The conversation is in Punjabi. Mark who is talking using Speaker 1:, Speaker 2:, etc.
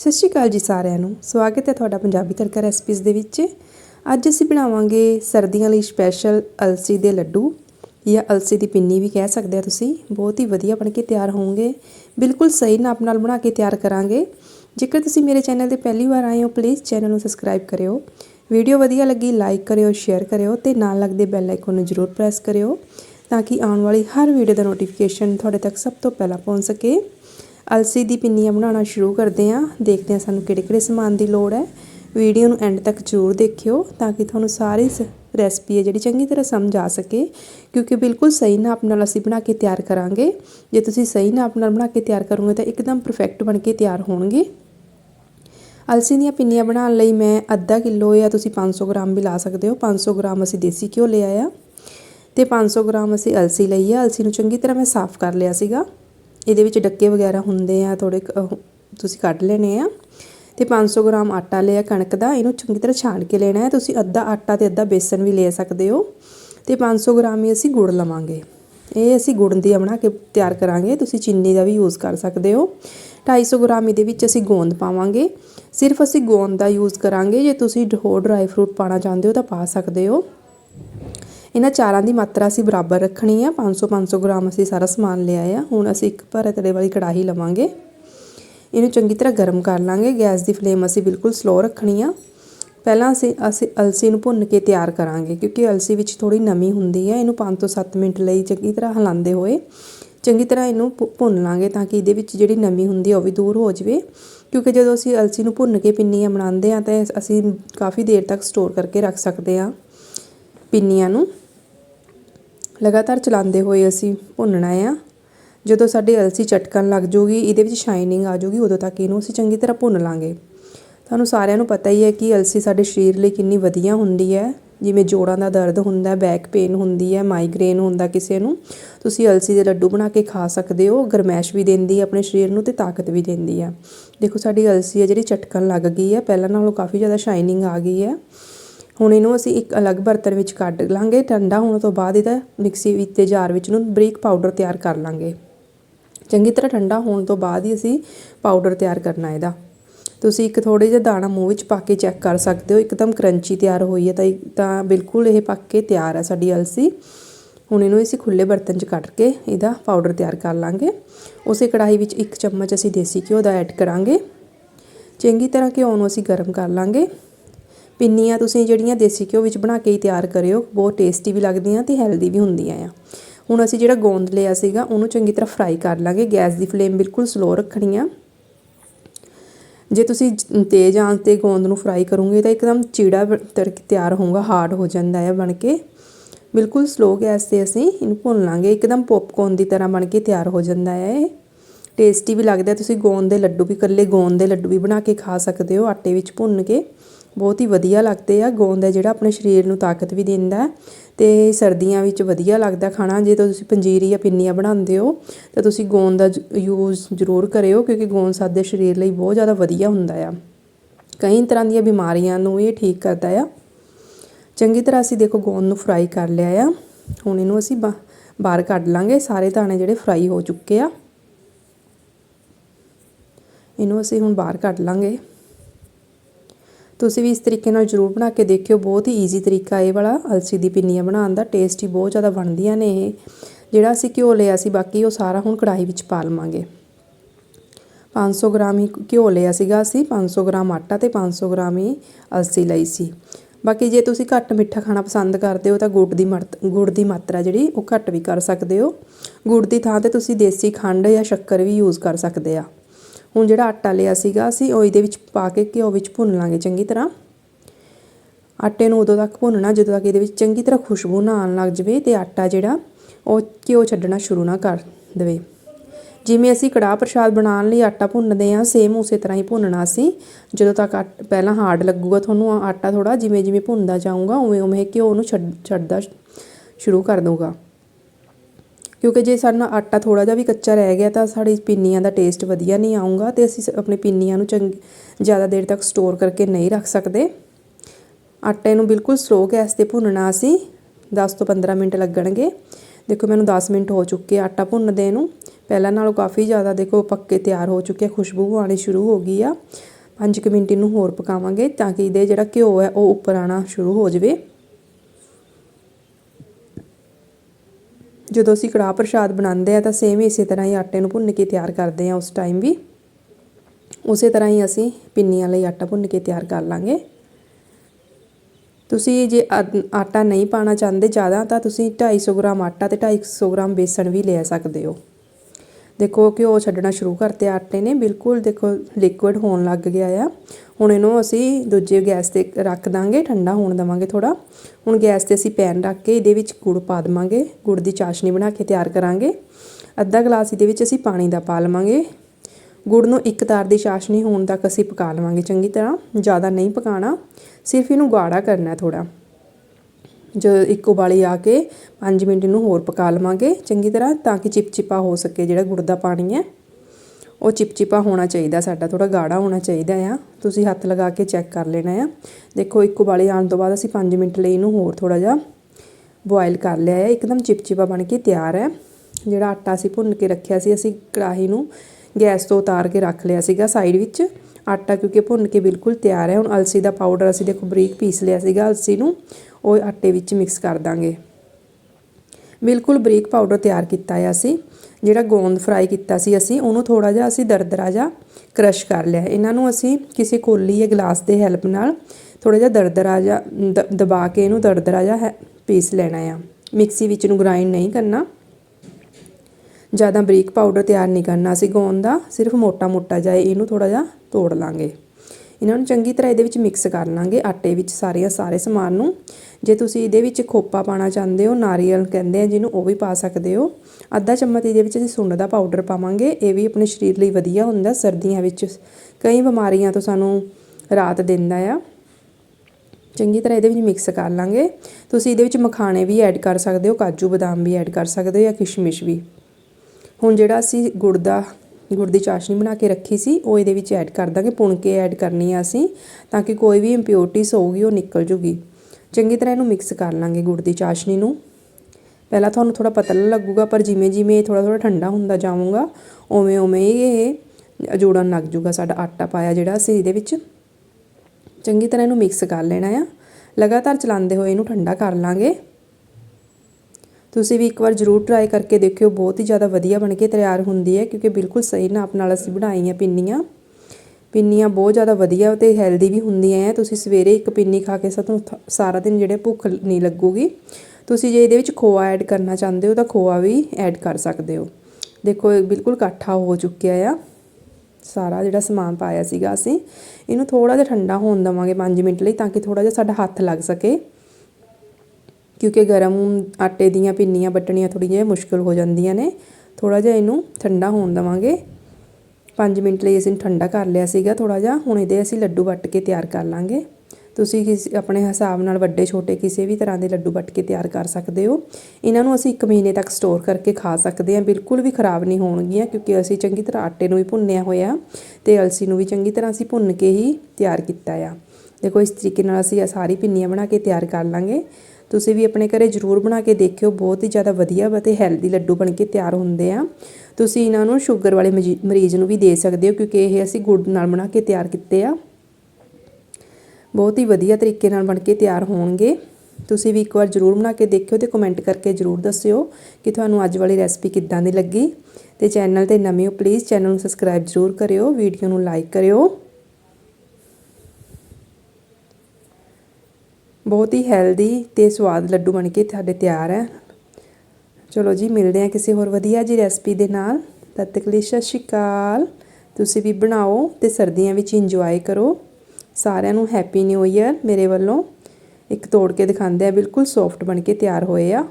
Speaker 1: ਸਤਿ ਸ਼੍ਰੀ ਅਕਾਲ ਜੀ ਸਾਰਿਆਂ ਨੂੰ। ਸਵਾਗਤ ਹੈ ਤੁਹਾਡਾ ਪੰਜਾਬੀ ਤੜਕਾ ਰੈਸਪੀਜ਼ ਦੇ ਵਿੱਚ। ਅੱਜ ਅਸੀਂ ਬਣਾਵਾਂਗੇ ਸਰਦੀਆਂ ਲਈ ਸਪੈਸ਼ਲ ਅਲਸੀ ਦੇ ਲੱਡੂ, ਜਾਂ ਅਲਸੀ ਦੀ ਪਿੰਨੀ ਵੀ ਕਹਿ ਸਕਦੇ ਆ ਤੁਸੀਂ। ਬਹੁਤ ਹੀ ਵਧੀਆ ਬਣ ਕੇ ਤਿਆਰ ਹੋਣਗੇ। ਬਿਲਕੁਲ ਸਹੀ ਨਾਪ ਨਾਲ ਬਣਾ ਕੇ ਤਿਆਰ ਕਰਾਂਗੇ। ਜੇਕਰ ਤੁਸੀਂ ਮੇਰੇ ਚੈਨਲ ਤੇ ਪਹਿਲੀ ਵਾਰ ਆਏ ਹੋ ਪਲੀਜ਼ ਚੈਨਲ ਨੂੰ ਸਬਸਕ੍ਰਾਈਬ ਕਰਿਓ। ਵੀਡੀਓ ਵਧੀਆ ਲੱਗੀ ਲਾਈਕ ਕਰਿਓ ਸ਼ੇਅਰ ਕਰਿਓ ਤੇ ਨਾਲ ਲੱਗਦੇ ਬੈਲ ਆਈਕਨ ਨੂੰ ਜ਼ਰੂਰ ਪ੍ਰੈਸ ਕਰਿਓ, ਤਾਂ ਕਿ ਆਉਣ ਵਾਲੀ ਹਰ ਵੀਡੀਓ ਦਾ ਨੋਟੀਫਿਕੇਸ਼ਨ ਤੁਹਾਡੇ ਤੱਕ ਸਭ ਤੋਂ ਪਹਿਲਾਂ ਪਹੁੰਚ ਸਕੇ। ਅਲਸੀ ਦੀ ਪਿੰਨੀਆਂ ਬਣਾਉਣਾ ਸ਼ੁਰੂ ਕਰਦੇ ਹਾਂ। ਦੇਖਦੇ ਹਾਂ ਸਾਨੂੰ ਕਿਹੜੇ ਕਿਹੜੇ ਸਮਾਨ ਦੀ ਲੋੜ ਹੈ। ਵੀਡੀਓ ਨੂੰ ਐਂਡ ਤੱਕ ਜ਼ਰੂਰ ਦੇਖਿਓ ਤਾਂ ਕਿ ਤੁਹਾਨੂੰ ਸਾਰੀ ਰੈਸਪੀ ਹੈ ਜਿਹੜੀ ਚੰਗੀ ਤਰ੍ਹਾਂ ਸਮਝ ਆ ਸਕੇ। ਕਿਉਂਕਿ ਬਿਲਕੁਲ ਸਹੀ ਨਾਪ ਨਾਲ ਅਸੀਂ ਬਣਾ ਕੇ ਤਿਆਰ ਕਰਾਂਗੇ। ਜੇ ਤੁਸੀਂ ਸਹੀ ਨਾਪ ਨਾਲ ਬਣਾ ਕੇ ਤਿਆਰ ਕਰੋਗੇ ਤਾਂ ਇੱਕਦਮ ਪਰਫੈਕਟ ਬਣ ਕੇ ਤਿਆਰ ਹੋਣਗੇ। ਅਲਸੀ ਦੀਆਂ ਪਿੰਨੀਆਂ ਬਣਾਉਣ ਲਈ ਮੈਂ ਅੱਧਾ ਕਿਲੋ ਜਾਂ ਤੁਸੀਂ 500 ਗ੍ਰਾਮ ਵੀ ਲਾ ਸਕਦੇ ਹੋ। 500 ਗ੍ਰਾਮ ਅਸੀਂ ਦੇਸੀ ਘਿਓ ਲਿਆ ਆ। ਤੇ 500 ਗ੍ਰਾਮ ਅਸੀਂ ਅਲਸੀ ਲਈ ਆ। ਅਲਸੀ ਨੂੰ ਚੰਗੀ ਤਰ੍ਹਾਂ ਮੈਂ ਸਾਫ਼ ਕਰ ਲਿਆ ਸੀਗਾ। ਇਹਦੇ ਵਿੱਚ ਡੱਕੇ ਵਗੈਰਾ ਹੁੰਦੇ ਆ ਥੋੜੇ ਤੁਸੀਂ ਕੱਢ ਲੈਣੇ ਆ। ਤੇ 500 ਗ੍ਰਾਮ ਆਟਾ ਲਿਆ ਕਣਕ ਦਾ, ਇਹਨੂੰ ਚੰਗੀ ਤਰ੍ਹਾਂ ਛਾਣ ਕੇ ਲੈਣਾ ਹੈ। ਤੁਸੀਂ ਅੱਧਾ ਆਟਾ ਤੇ ਅੱਧਾ ਬੇਸਨ ਵੀ ਲੈ ਸਕਦੇ ਹੋ। ਤੇ 500 ਗ੍ਰਾਮ ਹੀ ਅਸੀਂ ਗੁੜ ਲਵਾਂਗੇ। ਇਹ ਅਸੀਂ ਗੁੜ ਦੀ ਬਣਾ ਕੇ ਤਿਆਰ ਕਰਾਂਗੇ। ਤੁਸੀਂ ਚੀਨੀ ਦਾ ਵੀ ਯੂਜ਼ ਕਰ ਸਕਦੇ ਹੋ। 250 ਗ੍ਰਾਮ ਇਹਦੇ ਵਿੱਚ ਅਸੀਂ ਗੋਂਦ ਪਾਵਾਂਗੇ। ਸਿਰਫ ਅਸੀਂ ਗੋਂਦ ਦਾ ਯੂਜ਼ ਕਰਾਂਗੇ। ਜੇ ਤੁਸੀਂ ਹੋਰ ਡਰਾਈ ਫਰੂਟ ਪਾਣਾ ਚਾਹੁੰਦੇ ਹੋ ਤਾਂ ਪਾ ਸਕਦੇ ਹੋ। ਇਹਨਾਂ ਚਾਰਾਂ ਦੀ ਮਾਤਰਾ ਅਸੀਂ ਬਰਾਬਰ ਰੱਖਣੀ ਆ। 500 500 ਗ੍ਰਾਮ ਅਸੀਂ ਸਾਰਾ ਸਮਾਨ ਲਿਆ ਆ। ਹੁਣ ਅਸੀਂ ਇੱਕ ਭਰੇ ਤੜੇ ਵਾਲੀ ਕੜਾਹੀ ਲਵਾਂਗੇ। ਇਹਨੂੰ ਚੰਗੀ ਤਰ੍ਹਾਂ ਗਰਮ ਕਰ ਲਾਂਗੇ। ਗੈਸ ਦੀ ਫਲੇਮ ਅਸੀਂ ਬਿਲਕੁਲ ਸਲੋ ਰੱਖਣੀ ਆ। ਪਹਿਲਾਂ ਅਸੀਂ ਅਸੀਂ ਅਲਸੀ ਨੂੰ ਭੁੰਨ ਕੇ ਤਿਆਰ ਕਰਾਂਗੇ, ਕਿਉਂਕਿ ਅਲਸੀ ਵਿੱਚ ਥੋੜੀ ਨਮੀ ਹੁੰਦੀ ਹੈ ਇਹਨੂੰ 5 ਤੋਂ 7 ਮਿੰਟ ਲਈ ਚੰਗੀ ਤਰ੍ਹਾਂ ਹਿਲਾਉਂਦੇ ਹੋਏ ਚੰਗੀ ਤਰ੍ਹਾਂ ਇਹਨੂੰ ਭੁੰਨ ਲਾਂਗੇ ਤਾਂ ਕਿ ਇਹਦੇ ਵਿੱਚ ਜਿਹੜੀ ਨਮੀ ਹੁੰਦੀ ਹੈ ਉਹ ਵੀ ਦੂਰ ਹੋ ਜਾਵੇ। ਕਿਉਂਕਿ ਜਦੋਂ ਅਸੀਂ ਅਲਸੀ ਨੂੰ ਭੁੰਨ ਕੇ ਪਿੰਨੀਆਂ ਬਣਾਉਂਦੇ ਆ ਤਾਂ ਅਸੀਂ ਕਾਫੀ ਦੇਰ ਤੱਕ ਸਟੋਰ ਕਰਕੇ ਰੱਖ ਸਕਦੇ ਆ ਪਿੰਨੀਆਂ ਨੂੰ। ਲਗਾਤਾਰ ਚਲਾਉਂਦੇ ਹੋਏ ਅਸੀਂ ਭੁੰਨਣਾ ਆ। ਜਦੋਂ ਸਾਡੀ ਅਲਸੀ ਚਟਕਣ ਲੱਗ ਜੂਗੀ, ਇਹਦੇ ਵਿੱਚ ਸ਼ਾਈਨਿੰਗ ਆ ਜੂਗੀ, ਉਦੋਂ ਤੱਕ ਇਹਨੂੰ ਅਸੀਂ ਚੰਗੀ ਤਰ੍ਹਾਂ ਭੁੰਨ ਲਾਂਗੇ। ਤੁਹਾਨੂੰ ਸਾਰਿਆਂ ਨੂੰ ਪਤਾ ਹੀ ਹੈ ਕਿ ਅਲਸੀ ਸਾਡੇ ਸਰੀਰ ਲਈ ਕਿੰਨੀ ਵਧੀਆ ਹੁੰਦੀ ਹੈ। ਜਿਵੇਂ ਜੋੜਾਂ ਦਾ ਦਰਦ ਹੁੰਦਾ ਬੈਕ ਪੇਨ ਹੁੰਦੀ ਹੈ ਮਾਈਗ੍ਰੇਨ ਹੁੰਦਾ ਕਿਸੇ ਨੂੰ, ਤੁਸੀਂ ਅਲਸੀ ਦੇ ਲੱਡੂ ਬਣਾ ਕੇ ਖਾ ਸਕਦੇ ਹੋ, ਗਰਮੈਸ਼ ਵੀ ਦਿੰਦੀ ਹੈ ਆਪਣੇ ਸਰੀਰ ਨੂੰ ਤੇ ਤਾਕਤ ਵੀ ਦਿੰਦੀ ਹੈ। ਦੇਖੋ, ਸਾਡੀ ਅਲਸੀ ਹੈ ਜਿਹੜੀ ਚਟਕਣ ਲੱਗ ਗਈ ਹੈ, ਪਹਿਲਾਂ ਨਾਲੋਂ ਕਾਫੀ ਜ਼ਿਆਦਾ ਸ਼ਾਈਨਿੰਗ ਆ ਗਈ ਹੈ। ਹੁਣ ਇਹਨੂੰ ਅਸੀਂ ਇੱਕ ਅਲੱਗ ਬਰਤਨ ਵਿੱਚ ਕੱਢ ਲਾਂਗੇ। ਠੰਡਾ ਹੋਣ ਤੋਂ ਬਾਅਦ ਇਹਦਾ ਮਿਕਸੀ ਵਿੱਚ ਤੇ ਜਾਰ ਵਿੱਚ ਨੂੰ ਬਰੀਕ ਪਾਊਡਰ ਤਿਆਰ ਕਰ ਲਾਂਗੇ। ਚੰਗੀ ਤਰ੍ਹਾਂ ਠੰਡਾ ਹੋਣ ਤੋਂ ਬਾਅਦ ਹੀ ਅਸੀਂ ਪਾਊਡਰ ਤਿਆਰ ਕਰਨਾ ਇਹਦਾ। ਤੁਸੀਂ ਇੱਕ ਥੋੜੇ ਜਿਹਾ ਦਾਣਾ ਮੂੰਹ ਵਿੱਚ ਪਾ ਕੇ ਚੈੱਕ ਕਰ ਸਕਦੇ ਹੋ। ਇੱਕਦਮ ਕਰੰਚੀ ਤਿਆਰ ਹੋਈ ਹੈ ਤਾਂ ਤਾਂ ਬਿਲਕੁਲ ਇਹ ਪੱਕ ਕੇ ਤਿਆਰ ਹੈ ਸਾਡੀ ਅਲਸੀ। ਹੁਣ ਇਹਨੂੰ ਅਸੀਂ ਖੁੱਲੇ ਬਰਤਨ 'ਚ ਕੱਟ ਕੇ ਇਹਦਾ ਪਾਊਡਰ ਤਿਆਰ ਕਰ ਲਾਂਗੇ। ਉਸੇ ਕੜਾਹੀ ਵਿੱਚ ਇੱਕ ਚਮਚ ਅਸੀਂ ਦੇਸੀ ਘਿਓ ਦਾ ਐਡ ਕਰਾਂਗੇ। ਚੰਗੀ ਤਰ੍ਹਾਂ ਘਿਓ ਨੂੰ ਅਸੀਂ ਗਰਮ ਕਰ ਲਾਂਗੇ। ਪਿੰਨੀਆਂ ਤੁਸੀਂ ਜਿਹੜੀਆਂ ਦੇਸੀ ਘਿਓ ਵਿੱਚ ਬਣਾ ਕੇ ਹੀ ਤਿਆਰ ਕਰਿਓ, ਬਹੁਤ ਟੇਸਟੀ ਵੀ ਲੱਗਦੀਆਂ ਤੇ ਹੈਲਦੀ ਵੀ ਹੁੰਦੀਆਂ ਆ। ਹੁਣ ਅਸੀਂ ਜਿਹੜਾ ਗੋਂਦ ਲਿਆ ਸੀਗਾ, ਉਹਨੂੰ ਚੰਗੀ ਤਰ੍ਹਾਂ ਫਰਾਈ ਕਰ ਲਾਂਗੇ। ਗੈਸ ਦੀ ਫਲੇਮ ਬਿਲਕੁਲ ਸਲੋ ਰੱਖਣੀ ਆ। ਜੇ ਤੁਸੀਂ ਤੇਜ਼ ਆਂਚ ਤੇ ਗੋਂਦ ਨੂੰ ਫਰਾਈ ਕਰੋਗੇ ਤਾਂ ਇੱਕਦਮ ਚੀੜਾ ਤੜਕ ਤਿਆਰ ਹੋਊਗਾ ਹਾਰਡ ਹੋ ਜਾਂਦਾ ਹੈ ਬਣ ਕੇ। ਬਿਲਕੁਲ ਸਲੋ ਗੈਸ ਤੇ ਅਸੀਂ ਇਹਨੂੰ ਭੁੰਨ ਲਾਂਗੇ। ਇੱਕਦਮ ਪੌਪਕੌਰਨ ਦੀ ਤਰ੍ਹਾਂ ਬਣ ਕੇ ਤਿਆਰ ਹੋ ਜਾਂਦਾ ਹੈ ਇਹ। ਟੇਸਟੀ ਵੀ ਲੱਗਦਾ, ਤੁਸੀਂ ਗੋਂਦ ਦੇ ਲੱਡੂ ਵੀ ਇਕੱਲੇ ਗੋਂਦ ਦੇ ਲੱਡੂ ਵੀ ਬਣਾ ਕੇ ਖਾ ਸਕਦੇ ਹੋ, ਆਟੇ ਵਿੱਚ ਭੁੰਨ ਕੇ। ਬਹੁਤ ਹੀ ਵਧੀਆ ਲੱਗਦੇ ਆ। ਗੋਂਦ ਹੈ ਜਿਹੜਾ ਆਪਣੇ ਸਰੀਰ ਨੂੰ ਤਾਕਤ ਵੀ ਦਿੰਦਾ ਤੇ ਸਰਦੀਆਂ ਵਿੱਚ ਵਧੀਆ ਲੱਗਦਾ ਖਾਣਾ। ਜੇ ਤਾਂ ਤੁਸੀਂ ਪੰਜੀਰੀ ਜਾਂ ਪਿੰਨੀਆਂ ਬਣਾਉਂਦੇ ਹੋ, ਤਾਂ ਤੁਸੀਂ ਗੋਂਦ ਦਾ ਯੂਜ਼ ਜ਼ਰੂਰ ਕਰਿਓ ਕਿਉਂਕਿ ਗੋਂਦ ਸਾਡੇ ਸਰੀਰ ਲਈ ਬਹੁਤ ਜ਼ਿਆਦਾ ਵਧੀਆ ਹੁੰਦਾ ਆ। ਕਈ ਤਰ੍ਹਾਂ ਦੀਆਂ ਬਿਮਾਰੀਆਂ ਨੂੰ ਇਹ ਠੀਕ ਕਰਦਾ ਆ। ਚੰਗੀ ਤਰ੍ਹਾਂ ਅਸੀਂ ਦੇਖੋ ਗੋਂਦ ਨੂੰ ਫਰਾਈ ਕਰ ਲਿਆ ਆ। ਹੁਣ ਇਹਨੂੰ ਅਸੀਂ ਬਾਹਰ ਕੱਢ ਲਾਂਗੇ। ਸਾਰੇ ਦਾਣੇ ਜਿਹੜੇ ਫਰਾਈ ਹੋ ਚੁੱਕੇ ਆ। ਇਹਨੂੰ ਅਸੀਂ ਹੁਣ ਬਾਹਰ ਕੱਢ ਲਾਂਗੇ। ਤੁਸੀਂ ਵੀ ਇਸ ਤਰੀਕੇ ਨਾਲ ਜ਼ਰੂਰ ਬਣਾ ਕੇ ਦੇਖਿਓ, ਬਹੁਤ ਹੀ ਈਜ਼ੀ ਤਰੀਕਾ ਇਹ ਵਾਲਾ। ਅਲਸੀ ਦੀ ਪਿੰਨੀਆਂ ਬਣਾਉਣ ਦਾ ਟੇਸਟ ਹੀ ਬਹੁਤ ਜ਼ਿਆਦਾ ਬਣਦੀਆਂ ਨੇ ਇਹ। ਜਿਹੜਾ ਅਸੀਂ ਘਿਓ ਲਿਆ ਸੀ, ਬਾਕੀ ਉਹ ਸਾਰਾ ਹੁਣ ਕੜਾਹੀ ਵਿੱਚ ਪਾ ਲਵਾਂਗੇ। 500 ਗ੍ਰਾਮ ਹੀ ਘਿਓ ਲਿਆ ਸੀਗਾ ਅਸੀਂ 500 ਗ੍ਰਾਮ ਆਟਾ ਤੇ 500 ਗ੍ਰਾਮ ਹੀ ਅਲਸੀ ਲਈ ਸੀ। ਬਾਕੀ ਜੇ ਤੁਸੀਂ ਘੱਟ ਮਿੱਠਾ ਖਾਣਾ ਪਸੰਦ ਕਰਦੇ ਹੋ, ਤਾਂ ਗੁੜ ਦੀ ਗੁੜ ਦੀ ਮਾਤਰਾ ਜਿਹੜੀ, ਉਹ ਘੱਟ ਵੀ ਕਰ ਸਕਦੇ ਹੋ। ਗੁੜ ਦੀ ਥਾਂ ਤੇ ਤੁਸੀਂ ਦੇਸੀ ਖੰਡ ਜਾਂ ਸ਼ੱਕਰ ਵੀ ਯੂਜ਼ ਕਰ ਸਕਦੇ ਆ। ਹੁਣ ਜਿਹੜਾ ਆਟਾ ਲਿਆ ਸੀਗਾ, ਅਸੀਂ ਉਹ ਇਹਦੇ ਵਿੱਚ ਪਾ ਕੇ ਘਿਓ ਵਿੱਚ ਭੁੰਨ ਲਾਂਗੇ ਚੰਗੀ ਤਰ੍ਹਾਂ। ਆਟੇ ਨੂੰ ਉਦੋਂ ਤੱਕ ਭੁੰਨਣਾ, ਜਦੋਂ ਤੱਕ ਇਹਦੇ ਵਿੱਚ ਚੰਗੀ ਤਰ੍ਹਾਂ ਖੁਸ਼ਬੂ ਨਾ ਆਉਣ ਲੱਗ ਜਵੇ ਤੇ ਆਟਾ ਜਿਹੜਾ, ਉਹ ਘਿਓ ਛੱਡਣਾ ਸ਼ੁਰੂ ਨਾ ਕਰ ਦੇਵੇ। ਜਿਵੇਂ ਅਸੀਂ ਕੜਾਹ ਪ੍ਰਸ਼ਾਦ ਬਣਾਉਣ ਲਈ ਆਟਾ ਭੁੰਨਦੇ ਆ ਸੇਮ ਉਸੇ ਤਰ੍ਹਾਂ ਹੀ ਭੁੰਨਣਾ ਸੀ। ਜਦੋਂ ਤੱਕ ਪਹਿਲਾਂ ਹਾਰਡ ਲੱਗੂਗਾ ਤੁਹਾਨੂੰ, ਆਟਾ ਥੋੜਾ ਜਿਵੇਂ ਜਿਵੇਂ ਭੁੰਨਦਾ ਜਾਊਗਾ ਉਵੇਂ ਉਵੇਂ ਘਿਓ ਨੂੰ ਛੱਡ, ਛੱਡਦਾ ਸ਼ੁਰੂ ਕਰ ਦਊਗਾ। ਕਿਉਂਕਿ ਜੇ ਸਾਡਾ ਆਟਾ ਥੋੜਾ ਜਿਹਾ ਵੀ ਕੱਚਾ ਰਹਿ ਗਿਆ ਤਾਂ ਸਾਡੀ ਪਿੰਨੀਆਂ ਦਾ ਟੇਸਟ ਵਧੀਆ ਨਹੀਂ ਆਊਗਾ ਤੇ ਅਸੀਂ ਆਪਣੇ ਪਿੰਨੀਆਂ ਨੂੰ ਚੰਗ ਜ਼ਿਆਦਾ ਦੇਰ ਤੱਕ ਸਟੋਰ ਕਰਕੇ ਨਹੀਂ ਰੱਖ ਸਕਦੇ। ਆਟੇ ਨੂੰ ਬਿਲਕੁਲ ਸਲੋ ਗੈਸ ਤੇ ਭੁੰਨਣਾ ਅਸੀਂ 10 ਤੋਂ 15 ਮਿੰਟ ਲੱਗਣਗੇ। ਦੇਖੋ ਮੈਨੂੰ 10 ਮਿੰਟ ਹੋ ਚੁੱਕੇ ਆਟਾ ਭੁੰਨਦੇ ਨੂੰ। ਪਹਿਲਾਂ ਨਾਲੋਂ ਕਾਫੀ ਜ਼ਿਆਦਾ ਦੇਖੋ ਪੱਕੇ ਤਿਆਰ ਹੋ ਚੁੱਕੇ ਆ, ਖੁਸ਼ਬੂ ਆਉਣੀ ਸ਼ੁਰੂ ਹੋ ਗਈ ਆ। 5 ਕੁ ਮਿੰਟ ਇਹਨੂੰ ਹੋਰ ਪਕਾਵਾਂਗੇ ਤਾਂ ਕਿ ਇਹਦੇ ਜਿਹੜਾ ਘਿਓ ਹੈ ਉਹ ਉੱਪਰ ਆਣਾ ਸ਼ੁਰੂ ਹੋ ਜਾਵੇ। ਜਦੋਂ ਅਸੀਂ ਕੜਾਹ ਪ੍ਰਸ਼ਾਦ ਬਣਾਉਂਦੇ ਆ ਤਾਂ ਸੇਮ ਇਸੇ ਤਰ੍ਹਾਂ ਹੀ ਆਟੇ ਨੂੰ ਭੁੰਨ ਕੇ ਤਿਆਰ ਕਰਦੇ ਆ ਉਸ ਟਾਈਮ ਵੀ। ਉਸੇ ਤਰ੍ਹਾਂ ਹੀ ਅਸੀਂ ਪਿੰਨੀਆਂ ਲਈ ਆਟਾ ਭੁੰਨ ਕੇ ਤਿਆਰ ਕਰ ਲਾਂਗੇ। ਤੁਸੀਂ ਜੇ ਆ- ਆਟਾ ਨਹੀਂ ਪਾਣਾ ਚਾਹੁੰਦੇ ਜ਼ਿਆਦਾ ਤਾਂ ਤੁਸੀਂ 250 ਗ੍ਰਾਮ ਆਟਾ ਤੇ 250 ਗ੍ਰਾਮ ਬੇਸਣ ਵੀ ਲੈ ਸਕਦੇ ਹੋ। ਦੇਖੋ ਘਿਓ ਛੱਡਣਾ ਸ਼ੁਰੂ ਕਰਤੇ, ਆਟੇ ਨੇ ਬਿਲਕੁਲ ਦੇਖੋ ਲਿਕੁਇਡ ਹੋਣ ਲੱਗ ਗਿਆ ਆ। ਹੁਣ ਇਹਨੂੰ ਅਸੀਂ ਦੂਜੇ ਗੈਸ ਤੇ ਰੱਖ ਦਾਂਗੇ, ਠੰਡਾ ਹੋਣ ਦਵਾਂਗੇ ਥੋੜਾ ਹੁਣ ਗੈਸ ਤੇ ਅਸੀਂ ਪੈਨ ਰੱਖ ਕੇ ਇਹਦੇ ਵਿੱਚ ਗੁੜ ਪਾ ਦਵਾਂਗੇ, ਗੁੜ ਦੀ ਚਾਸ਼ਨੀ ਬਣਾ ਕੇ ਤਿਆਰ ਕਰਾਂਗੇ। ਅੱਧਾ ਗਲਾਸ ਇਹਦੇ ਵਿੱਚ ਅਸੀਂ ਪਾਣੀ ਦਾ ਪਾ ਲਵਾਂਗੇ। ਗੁੜ ਨੂੰ ਇੱਕ ਤਾਰ ਦੀ ਚਾਸ਼ਨੀ ਹੋਣ ਤੱਕ ਅਸੀਂ ਪਕਾ ਲਵਾਂਗੇ ਚੰਗੀ ਤਰ੍ਹਾਂ, ਜ਼ਿਆਦਾ ਨਹੀਂ ਪਕਾਣਾ, ਸਿਰਫ ਇਹਨੂੰ ਗਾੜਾ ਕਰਨਾ ਥੋੜਾ ਜੋ ਇੱਕ ਉਬਾਲੀ ਆ ਕੇ 5 ਮਿੰਟ ਇਹਨੂੰ ਹੋਰ ਪਕਾ ਲਵਾਂਗੇ ਚੰਗੀ ਤਰ੍ਹਾਂ, ਤਾਂ ਕਿ ਚਿਪਚਿਪਾ ਹੋ ਸਕੇ ਜਿਹੜਾ ਗੁੜ ਦਾ ਪਾਣੀ ਹੈ। ਉਹ ਚਿਪਚਿਪਾ ਹੋਣਾ ਚਾਹੀਦਾ, ਸਾਡਾ ਥੋੜਾ ਗਾੜਾ ਹੋਣਾ ਚਾਹੀਦਾ ਆ। ਤੁਸੀਂ ਹੱਥ ਲਗਾ ਕੇ ਚੈੱਕ ਕਰ ਲੈਣਾ ਆ। ਦੇਖੋ, ਇੱਕ ਉਬਾਲੀ ਆਉਣ ਤੋਂ ਬਾਅਦ ਅਸੀਂ 5 ਮਿੰਟ ਲਈ ਇਹਨੂੰ ਹੋਰ ਥੋੜਾ ਜਿਹਾ ਬੋਇਲ ਕਰ ਲਿਆ ਹੈ ਇੱਕਦਮ ਚਿਪਚਿਪਾ ਬਣ ਕੇ ਤਿਆਰ ਹੈ। ਜਿਹੜਾ ਆਟਾ ਅਸੀਂ ਭੁੰਨ ਕੇ ਰੱਖਿਆ ਸੀ, ਅਸੀਂ ਕੜਾਹੀ ਨੂੰ ਗੈਸ ਤੋਂ ਉਤਾਰ ਕੇ ਰੱਖ ਲਿਆ ਸੀਗਾ ਸਾਈਡ ਵਿੱਚ। ਆਟਾ ਕਿਉਂਕਿ ਭੁੰਨ ਕੇ ਬਿਲਕੁਲ ਤਿਆਰ ਹੈ। ਹੁਣ ਅਲਸੀ ਦਾ ਪਾਊਡਰ ਅਸੀਂ ਦੇਖੋ ਬਰੀਕ ਪੀਸ ਲਿਆ ਸੀਗਾ। ਅਲਸੀ ਨੂੰ ਉਹ ਆਟੇ ਵਿੱਚ ਮਿਕਸ ਕਰ ਦਾਂਗੇ। ਬਿਲਕੁਲ ਬਰੀਕ ਪਾਊਡਰ ਤਿਆਰ ਕੀਤਾ ਹੈ ਅਸੀਂ। ਜਿਹੜਾ ਗੋਂਦ ਫਰਾਈ ਕੀਤਾ ਸੀ ਅਸੀਂ, ਉਹਨੂੰ ਥੋੜਾ ਜਿਹਾ ਅਸੀਂ ਦਰਦਰਾ ਜਿਹਾ ਕ੍ਰਸ਼ ਕਰ ਲਿਆ। ਇਹਨਾਂ ਨੂੰ ਅਸੀਂ ਕਿਸੇ ਕੋਲੀ ਜਾਂ ਗਲਾਸ ਦੇ ਹੈਲਪ ਨਾਲ ਥੋੜਾ ਜਿਹਾ ਦਰਦਰਾ ਜਿਹਾ ਦ- ਦਬਾ ਕੇ ਇਹਨੂੰ ਦਰਦਰਾ ਜਿਹਾ ਹੈ- ਪੀਸ ਲੈਣਾ ਆ। ਮਿਕਸੀ ਵਿੱਚ ਨੂੰ ਗ੍ਰਾਈਂਡ ਨਹੀਂ ਕਰਨਾ। ਜ਼ਿਆਦਾ ਬਰੀਕ ਪਾਊਡਰ ਤਿਆਰ ਨਹੀਂ ਕਰਨਾ ਅਸੀਂ ਗੋਂਦ ਦਾ, ਸਿਰਫ ਮੋਟਾ ਮੋਟਾ ਜਿਹਾ ਇਹਨੂੰ ਥੋੜਾ ਜਿਹਾ ਤੋੜ ਲਾਂਗੇ। ਇਹਨਾਂ ਨੂੰ ਚੰਗੀ ਤਰ੍ਹਾਂ ਇਹਦੇ ਵਿੱਚ ਮਿਕਸ ਕਰ ਲਾਂਗੇ, ਆਟੇ ਵਿੱਚ ਸਾਰੀਆਂ ਸਾਰੇ ਸਮਾਨ ਨੂੰ। ਜੇ ਤੁਸੀਂ ਇਹਦੇ ਵਿੱਚ ਖੋਪਾ ਪਾਣਾ ਚਾਹੁੰਦੇ ਹੋ, ਨਾਰੀਅਲ ਕਹਿੰਦੇ ਆ ਜਿਹਨੂੰ ਉਹ ਵੀ ਪਾ ਸਕਦੇ ਹੋ। ਅੱਧਾ ਚਮਚ ਇਹਦੇ ਵਿੱਚ ਅਸੀਂ ਸੁੰਡ ਦਾ ਪਾਊਡਰ ਪਾਵਾਂਗੇ, ਇਹ ਵੀ ਆਪਣੇ ਸਰੀਰ ਲਈ ਵਧੀਆ ਹੁੰਦਾ, ਸਰਦੀਆਂ ਵਿੱਚ ਕਈ ਬਿਮਾਰੀਆਂ ਤੋਂ ਸਾਨੂੰ ਰਾਤ ਦਿੰਦਾ ਆ। ਚੰਗੀ ਤਰ੍ਹਾਂ ਇਹਦੇ ਵਿੱਚ ਮਿਕਸ ਕਰ ਲਾਂਗੇ। ਤੁਸੀਂ ਇਹਦੇ ਵਿੱਚ ਮਖਾਣੇ ਵੀ ਐਡ ਕਰ ਸਕਦੇ ਹੋ, ਕਾਜੂ ਬਦਾਮ ਵੀ ਐਡ ਕਰ ਸਕਦੇ ਹੋ ਜਾਂ ਕਿਸ਼ਮਿਸ਼ ਵੀ। ਹੁਣ ਜਿਹੜਾ ਅਸੀਂ ਗੁੜ ਦਾ, ਗੁੜ ਦੀ ਚਾਸ਼ਨੀ ਬਣਾ ਕੇ ਰੱਖੀ ਸੀ, ਉਹ ਇਹਦੇ ਵਿੱਚ ਐਡ ਕਰ ਦਾਂਗੇ ਪੁਣ ਕੇ ਐਡ ਕਰਨੀ ਆ ਅਸੀਂ, ਤਾਂ ਕਿ ਕੋਈ ਵੀ ਇੰਪਿਉਰਟੀਸ ਹੋਊਗੀ, ਉਹ ਨਿਕਲ ਜੂਗੀ। ਚੰਗੀ ਤਰ੍ਹਾਂ ਇਹਨੂੰ ਮਿਕਸ ਕਰ ਲਾਂਗੇ ਗੁੜ ਦੀ ਚਾਸ਼ਨੀ ਨੂੰ। ਪਹਿਲਾਂ ਤੁਹਾਨੂੰ ਥੋੜਾ ਪਤਲਾ ਲੱਗੂਗਾ, ਪਰ ਜਿਵੇਂ ਜਿਵੇਂ ਥੋੜਾ ਥੋੜਾ ਠੰਡਾ ਹੁੰਦਾ ਜਾਊਗਾ, ਉਵੇਂ ਉਵੇਂ ਇਹ ਜੋੜਨ ਲੱਗ ਜੂਗਾ ਸਾਡਾ ਆਟਾ ਪਾਇਆ ਜਿਹੜਾ ਅਸੀਂ ਇਹਦੇ ਵਿੱਚ। ਚੰਗੀ ਤਰ੍ਹਾਂ ਇਹਨੂੰ ਮਿਕਸ ਕਰ ਲੈਣਾ ਆ। ਲਗਾਤਾਰ ਚਲਾਉਂਦੇ ਹੋਏ ਇਹਨੂੰ ਠੰਡਾ ਕਰ ਲਾਂਗੇ। ਤੁਸੀਂ ਵੀ ਇੱਕ ਵਾਰ ਜ਼ਰੂਰ ਟਰਾਈ ਕਰਕੇ ਦੇਖਿਓ, ਬਹੁਤ ਹੀ ਜ਼ਿਆਦਾ ਵਧੀਆ ਬਣ ਕੇ ਤਿਆਰ ਹੁੰਦੀ ਹੈ, ਕਿਉਂਕਿ ਬਿਲਕੁਲ ਸਹੀ ਨਾਪ ਨਾਲ ਅਸੀਂ ਬਣਾਈਆਂ ਪਿੰਨੀਆਂ। ਪਿੰਨੀਆਂ ਬਹੁਤ ਜ਼ਿਆਦਾ ਵਧੀਆ ਤੇ ਹੈਲਦੀ ਵੀ ਹੁੰਦੀਆਂ ਹੈ। ਤੁਸੀਂ ਸਵੇਰੇ ਇੱਕ ਪਿੰਨੀ ਖਾ ਕੇ ਸਾਨੂੰ ਸਾਰਾ ਦਿਨ ਜਿਹੜੇ ਭੁੱਖ ਨਹੀਂ ਲੱਗੂਗੀ। ਤੁਸੀਂ ਜੇ ਇਹਦੇ ਵਿੱਚ ਖੋਆ ਐਡ ਕਰਨਾ ਚਾਹੁੰਦੇ ਹੋ ਤਾਂ ਖੋਆ ਵੀ ਐਡ ਕਰ ਸਕਦੇ ਹੋ। ਦੇਖੋ, ਇਹ ਬਿਲਕੁਲ ਇਕੱਠਾ ਹੋ ਚੁੱਕਿਆ ਆ। ਸਾਰਾ ਜਿਹੜਾ ਸਮਾਨ ਪਾਇਆ ਸੀਗਾ ਅਸੀਂ। ਇਹਨੂੰ ਥੋੜਾ ਜਿਹਾ ਠੰਡਾ ਹੋਣ ਦਵਾਂਗੇ 5 ਮਿੰਟ ਲਈ ਤਾਂ ਕਿ ਥੋੜਾ ਜਿਹਾ ਸਾਡਾ ਹੱਥ ਲੱਗ ਸਕੇ। ਕਿਉਂਕਿ ਗਰਮ ਆਟੇ ਦੀਆਂ ਪਿੰਨੀਆਂ ਵੱਟਣੀਆਂ ਥੋੜ੍ਹੀਆਂ ਜਿਹੀਆਂ ਮੁਸ਼ਕਲ ਹੋ ਜਾਂਦੀਆਂ ਨੇ, ਥੋੜ੍ਹਾ ਜਿਹਾ ਇਹਨੂੰ ਠੰਡਾ ਹੋਣ ਦਵਾਂਗੇ। 5 ਮਿੰਟ ਲਈ ਅਸੀਂ ਠੰਡਾ ਕਰ ਲਿਆ ਸੀਗਾ ਥੋੜ੍ਹਾ ਜਿਹਾ, ਹੁਣ ਇਹਦੇ ਅਸੀਂ ਲੱਡੂ ਵੱਟ ਕੇ ਤਿਆਰ ਕਰ ਲਾਂਗੇ। ਤੁਸੀਂ ਕਿਸ, ਆਪਣੇ ਹਿਸਾਬ ਨਾਲ ਵੱਡੇ ਛੋਟੇ ਕਿਸੇ ਵੀ ਤਰ੍ਹਾਂ ਦੇ ਲੱਡੂ ਵੱਟ ਕੇ ਤਿਆਰ ਕਰ ਸਕਦੇ ਹੋ। ਇਹਨਾਂ ਨੂੰ ਅਸੀਂ 1 ਮਹੀਨੇ ਤੱਕ ਸਟੋਰ ਕਰਕੇ ਖਾ ਸਕਦੇ ਹਾਂ, ਬਿਲਕੁਲ ਵੀ ਖਰਾਬ ਨਹੀਂ ਹੋਣਗੀਆਂ ਕਿਉਂਕਿ ਅਸੀਂ ਚੰਗੀ ਤਰ੍ਹਾਂ ਆਟੇ ਨੂੰ ਵੀ ਭੁੰਨਿਆ ਹੋਇਆ ਤੇ ਅਲਸੀ ਨੂੰ ਵੀ ਚੰਗੀ ਤਰ੍ਹਾਂ ਅਸੀਂ ਭੁੰਨ ਕੇ ਹੀ ਤਿਆਰ ਕੀਤਾ ਆ। ਦੇਖੋ ਇਸ ਤਰੀਕੇ ਨਾਲ ਅਸੀਂ ਇਹ ਸਾਰੀ ਪਿੰਨੀਆਂ ਬਣਾ ਕੇ ਤਿਆਰ ਕਰ ਲਾਂਗੇ। ਤੁਸੀਂ ਵੀ ਆਪਣੇ ਘਰੇ ਜ਼ਰੂਰ ਬਣਾ ਕੇ ਦੇਖਿਓ, ਬਹੁਤ ਹੀ ਜ਼ਿਆਦਾ ਵਧੀਆ ਅਤੇ ਹੈਲਦੀ ਲੱਡੂ ਬਣ ਕੇ ਤਿਆਰ ਹੁੰਦੇ ਆ। ਤੁਸੀਂ ਇਹਨਾਂ ਨੂੰ ਸ਼ੂਗਰ ਵਾਲੇ ਮਜੀ- ਮਰੀਜ਼ ਨੂੰ ਵੀ ਦੇ ਸਕਦੇ ਹੋ ਕਿਉਂਕਿ ਇਹ ਅਸੀਂ ਗੁੜ ਨਾਲ ਬਣਾ ਕੇ ਤਿਆਰ ਕੀਤੇ ਆ। ਬਹੁਤ ਹੀ ਵਧੀਆ ਤਰੀਕੇ ਨਾਲ ਬਣ ਕੇ ਤਿਆਰ ਹੋਣਗੇ। ਤੁਸੀਂ ਵੀ ਇੱਕ ਵਾਰ ਜ਼ਰੂਰ ਬਣਾ ਕੇ ਦੇਖਿਓ ਤੇ ਕਮੈਂਟ ਕਰਕੇ ਜ਼ਰੂਰ ਦੱਸਿਓ ਕਿ ਤੁਹਾਨੂੰ ਅੱਜ ਵਾਲੀ ਰੈਸਪੀ ਕਿੱਦਾਂ ਦੀ ਲੱਗੀ। ਤੇ ਚੈਨਲ ਤੇ ਨਵੇਂ ਹੋ ਪਲੀਜ਼ ਚੈਨਲ ਨੂੰ ਸਬਸਕ੍ਰਾਈਬ ਜ਼ਰੂਰ ਕਰਿਓ ਵੀਡੀਓ ਨੂੰ ਲਾਈਕ ਕਰਿਓ। ਬਹੁਤ ਹੀ ਹੈਲਦੀ ਤੇ ਸਵਾਦ ਲੱਡੂ ਬਣ ਕੇ ਤੁਹਾਡੇ ਤਿਆਰ ਹੈ। ਚਲੋ ਜੀ, ਮਿਲਦੇ ਹਾਂ ਕਿਸੇ ਹੋਰ ਵਧੀਆ ਜੀ ਰੈਸਪੀ ਦੇ ਨਾਲ। ਤਦ ਤੱਕ ਲਈ ਸਤਿ ਸ਼੍ਰੀ ਅਕਾਲ। ਤੁਸੀਂ ਵੀ ਬਣਾਓ ਤੇ ਸਰਦੀਆਂ ਵਿੱਚ ਇੰਜੋਏ ਕਰੋ। ਸਾਰਿਆਂ ਨੂੰ ਹੈਪੀ ਨਿਊ ਇਅਰ ਮੇਰੇ ਵੱਲੋਂ। ਇੱਕ ਤੋੜ ਕੇ ਦਿਖਾਉਂਦੇ ਆ, ਬਿਲਕੁਲ ਸੌਫਟ ਬਣ ਕੇ ਤਿਆਰ ਹੋਏ ਆ।